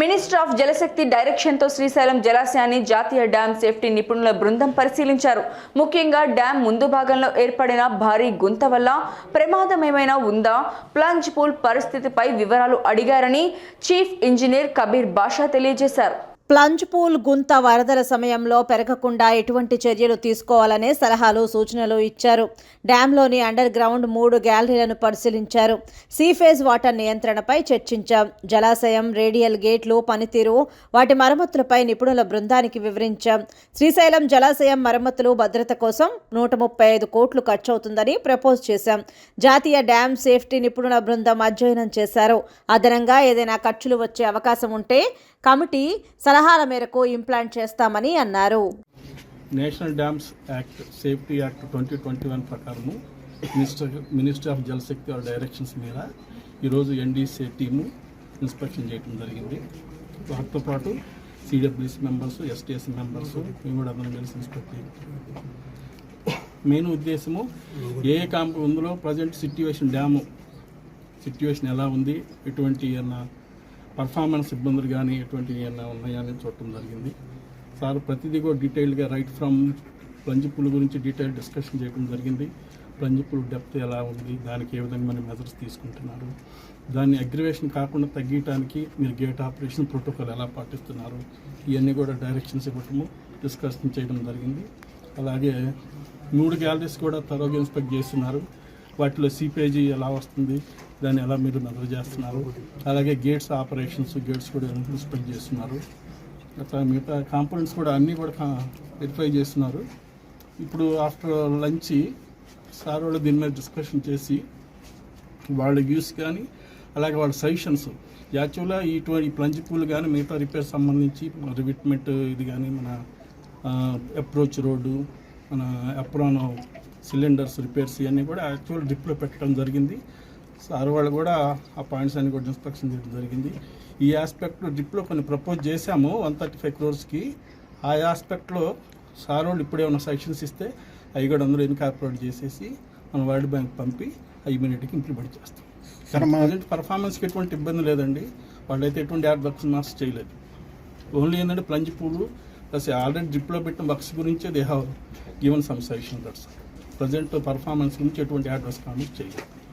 Minister of జలశక్తి డైరెక్షన్తో శ్రీశైలం జలాశయాన్ని జాతీయ డ్యాం సేఫ్టీ నిపుణుల బృందం పరిశీలించారు. ముఖ్యంగా డ్యాం ముందు భాగంలో ఏర్పడిన భారీ గుంత వల్ల ప్రమాదం ఏమైనా ఉందా? ప్లంజ్ పూల్ పరిస్థితిపై వివరాలు అడిగారని చీఫ్ ఇంజనీర్ కబీర్ బాషా తెలియజేశారు. ప్లంజ్ పూల్ గుంత వరదల సమయంలో పెరగకుండా ఎటువంటి చర్యలు తీసుకోవాలనే సలహాలు సూచనలు ఇచ్చారు. డ్యాంలోని అండర్ గ్రౌండ్ మూడు గ్యాలరీలను పరిశీలించారు. సీఫేజ్ వాటర్ నియంత్రణపై చర్చించాం. జలాశయం రేడియల్ గేట్లు పనితీరు వాటి మరమ్మతులపై నిపుణుల బృందానికి వివరించాం. శ్రీశైలం జలాశయం మరమ్మతులు భద్రత కోసం నూట ముప్పై ఐదు కోట్లు ఖర్చవుతుందని ప్రపోజ్ చేశాం. జాతీయ డ్యామ్ సేఫ్టీ నిపుణుల బృందం అధ్యయనం చేశారు. అదనంగా ఏదైనా ఖర్చులు వచ్చే అవకాశం ఉంటే కమిటీ సలహాల మేరకు ఇంప్లాంట్ చేస్తామని అన్నారు. National dams act safety act twenty twenty one ప్రకారము మినిస్టర్ మినిస్టర్ ఆఫ్ జలశక్తి వాళ్ళ డైరెక్షన్స్ మీద ఈరోజు ఎన్డీసీ టీము ఇన్స్పెక్షన్ చేయడం జరిగింది. వాటితో పాటు సిడబ్ల్యూసీ మెంబర్స్ ఎస్టీఎస్ మెంబర్స్ మేము కూడా అందరం కలిసి ఇన్స్పెక్ట్ మెయిన్ ఉద్దేశము ఏ కాంప ఇందులో ప్రజెంట్ సిట్యువేషన్ డ్యాము సిట్యువేషన్ ఎలా ఉంది ఎటువంటి ఏమన్నా పర్ఫార్మెన్స్ ఇబ్బందులు కానీ ఎటువంటి ఏమైనా ఉన్నాయా అని చూడటం జరిగింది. సార్ ప్రతిదీ కూడా డీటెయిల్గా రైట్ ఫ్రమ్ ప్లంజిప్పుల గురించి డీటెయిల్ డిస్కషన్ చేయడం జరిగింది. ప్లంజిప్పుల్ డెప్త్ ఎలా ఉంది దానికి ఏ విధంగా మనం మెజర్స్ తీసుకుంటున్నారు దాన్ని అగ్రివేషన్ కాకుండా తగ్గించడానికి మీరు గేట్ ఆపరేషన్ ప్రోటోకాల్ ఎలా పాటిస్తున్నారు ఇవన్నీ కూడా డైరెక్షన్స్ ఇవ్వటము డిస్కషన్ చేయడం జరిగింది. అలాగే మూడు గ్యాలరీస్ కూడా తరోగా ఇన్స్పెక్ట్ చేస్తున్నారు. వాటిలో సిపేజీ ఎలా వస్తుంది దాన్ని ఎలా మీరు మెజర్ చేస్తున్నారు అలాగే గేట్స్ ఆపరేషన్స్ గేట్స్ కూడా ఇన్స్పెక్ట్ చేస్తున్నారు. అట్లా మిగతా కాంపోనెంట్స్ కూడా అన్నీ కూడా వెరిఫై చేస్తున్నారు. ఇప్పుడు ఆఫ్టర్ లంచ్ సార్ వాళ్ళు దీని మీద డిస్కషన్ చేసి వాళ్ళ వ్యూస్ కానీ అలాగే వాళ్ళ సజెషన్స్ యాక్చువల్గా ఇటువంటి ప్లంజ్ పూల్ కానీ మిగతా రిపేర్ సంబంధించి రివిట్మెంట్ ఇది కానీ మన అప్రోచ్ రోడ్డు మన అప్రాన్ సిలిండర్స్ రిపేర్స్ ఇవన్నీ కూడా యాక్చువల్ డ్రిప్లో పెట్టడం జరిగింది. సార్ వాళ్ళు కూడా ఆ పాయింట్స్ అన్ని కూడా ఇన్స్పెక్షన్ చేయడం జరిగింది. ఈ ఆస్పెక్ట్లో డ్రిప్లో కొన్ని ప్రపోజ్ చేశాము వన్ థర్టీ ఫైవ్ క్రోర్స్కి. ఆ ఆస్పెక్ట్లో సార్ వాళ్ళు ఇప్పుడే ఉన్న సెక్షన్స్ ఇస్తే అవి కూడా అందరూ ఇన్కార్పొరేట్ చేసేసి మన వరల్డ్ బ్యాంక్ పంపి అవి ఇమీడియట్గా ఇంప్లిమెంట్ చేస్తాం. ప్రజెంట్ పర్ఫార్మెన్స్కి ఎటువంటి ఇబ్బంది లేదండి. వాళ్ళైతే ఎటువంటి యాడ్ వర్క్స్ మార్క్స్ చేయలేదు. ఓన్లీ ఏంటంటే ప్లంజ్ పూలు ప్లస్ ఆల్రెడీ డ్రిప్లో పెట్టిన వర్క్స్ గురించి they have given some suggestion that's present performance నుంచి ఎటువంటి అడ్రస్ వర్క్స్ కామెంట్ చేయలేదు